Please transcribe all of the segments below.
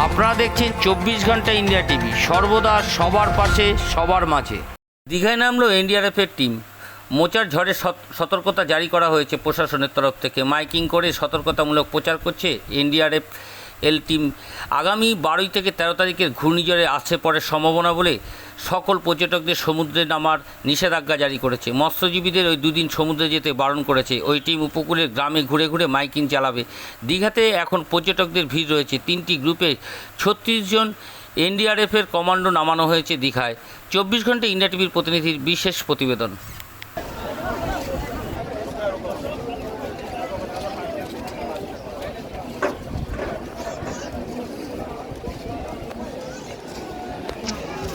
আপনারা দেখছেন চব্বিশ ঘণ্টা ইন্ডিয়া টিভি। সর্বদা সবার পাশে, সবার মাঝে। দীঘায় নামলো এনডিআরএফের টিম মোচার ঝড়ে সত- সতর্কতা জারি করা হয়েছে প্রশাসনের তরফ থেকে। মাইকিং করে সতর্কতামূলক প্রচার করছে এনডিআরএফ এল টিম আগামী বারোই থেকে তেরো তারিখের ঘূর্ণিঝড়ে আসছে পড়ে সম্ভাবনা বলে সকল পর্যটকদের সমুদ্রে নামার নিষেধাজ্ঞা জারি করেছে। মৎস্যজীবীদের ওই দুদিন সমুদ্রে যেতে বারণ করেছে। ওই টিম উপকূলের গ্রামে ঘুরে ঘুরে মাইকিং চালাবে। দীঘাতে এখন পর্যটকদের ভিড় রয়েছে। তিনটি গ্রুপে ছত্রিশ জন এনডিআরএফের কমান্ডো নামানো হয়েছে দীঘায়। চব্বিশ ঘণ্টা ইন্ডিয়া টিভির প্রতিনিধির বিশেষ প্রতিবেদন।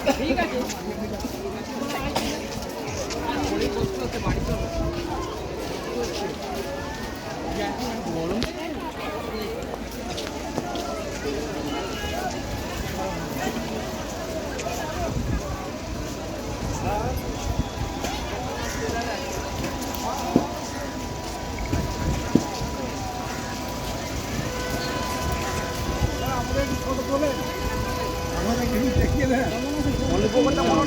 ঠিক আছে। বাড়ি চলো গরম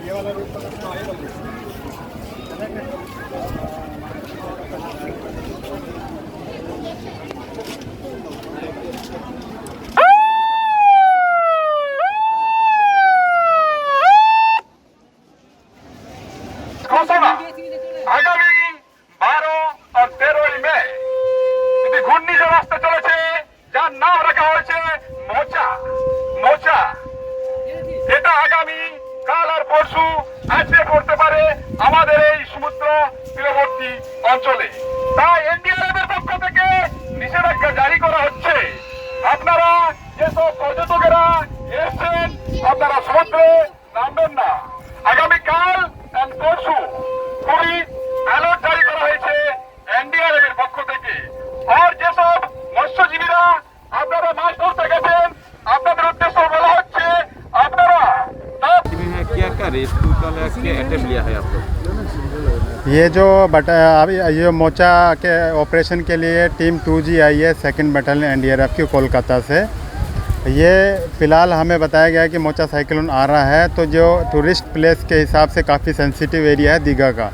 ये वाला रूट पकड़ना आएगा কাল আর করতে পারে আমাদের এই সমুদ্র তীরবর্তী অঞ্চলে। তাই এনডিআরএফ এর পক্ষ থেকে নিষেধাজ্ঞা জারি করা হচ্ছে। আপনারা যেসব পর্যটকেরা এসছেন, আপনারা সমুদ্রে নামবেন না। আগামীকাল পরশু খুবই অ্যালার্ট ये जो बट अभी ये मोचा के ऑपरेशन के लिए टीम टू जी आई है सेकंड बटालियन एनडीआरएफ की कोलकाता से। ये फ़िलहाल हमें बताया गया है कि मोचा साइक्लोन आ रहा है तो जो टूरिस्ट प्लेस के हिसाब से काफ़ी सेंसिटिव एरिया है दीघा का।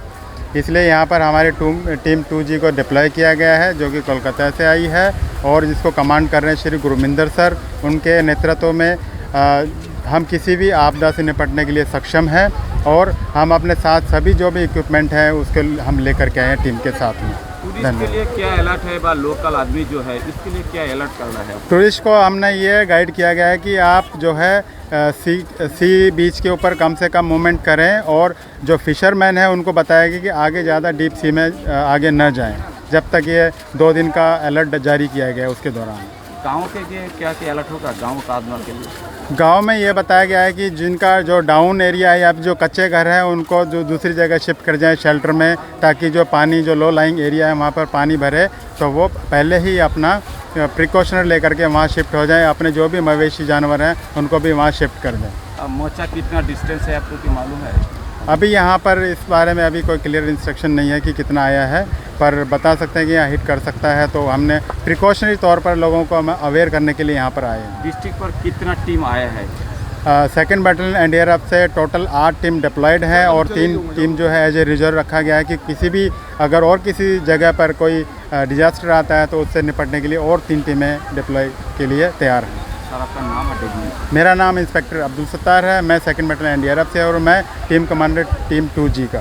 इसलिए यहाँ पर हमारी टूम टीम 2G को डिप्लॉय किया गया है जो कि कोलकाता से आई है और जिसको कमांड कर रहे हैं श्री गुरमिंदर सर उनके नेतृत्व में अ, हम किसी भी आपदा से निपटने के लिए सक्षम हैं और हम अपने साथ सभी जो भी इक्विपमेंट हैं उसके हम लेकर के आए हैं टीम के साथ में। धन्यवाद। लिए क्या अलर्ट है? बा लोकल आदमी जो है इसके लिए क्या अलर्ट करना है? टूरिस्ट को हमने ये गाइड किया गया है कि आप जो है सी सी बीच के ऊपर कम से कम मूवमेंट करें और जो फिशरमैन है उनको बताया गया कि आगे ज़्यादा डीप सी में आगे न जाएँ जब तक ये दो दिन का अलर्ट जारी किया गया उसके दौरान। गाँव के लिए क्या क्या अलर्ट होगा गाँव का आदमी के लिए? गाँव में ये बताया गया है कि जिनका जो डाउन एरिया है या जो कच्चे घर हैं उनको जो दूसरी जगह शिफ्ट कर जाएँ शेल्टर में ताकि जो पानी जो लो लाइंग एरिया है वहाँ पर पानी भरे तो वो पहले ही अपना प्रिकॉशनर लेकर के वहाँ शिफ्ट हो जाएँ। अपने जो भी मवेशी जानवर हैं उनको भी वहाँ शिफ्ट कर दें। अब मोचा कितना डिस्टेंस है आपको मालूम है? अभी यहाँ पर इस बारे में अभी कोई क्लियर इंस्ट्रक्शन नहीं है कि कितना आया है। पर बता सकते हैं कि यहाँ हिट कर सकता है। तो हमने प्रिकॉशनरी तौर पर लोगों को हम अवेयर करने के लिए यहाँ पर आए हैं। डिस्ट्रिक्ट पर कितना टीम आया है? सेकेंड बटालियन एनडीआरएफ से टोटल आठ टीम डिप्लॉयड है और तीन टीम जो है एज ए रिज़र्व रखा गया है कि किसी भी अगर और किसी जगह पर कोई डिजास्टर आता है तो उससे निपटने के लिए और तीन टीमें डिप्लॉय के लिए तैयार हैं। सर आपका नाम और मेरा नाम इंस्पेक्टर अब्दुल सत्तार है मैं सेकेंड सेकंड बटालियन एनडीआरएफ से और मैं team commander team two G का।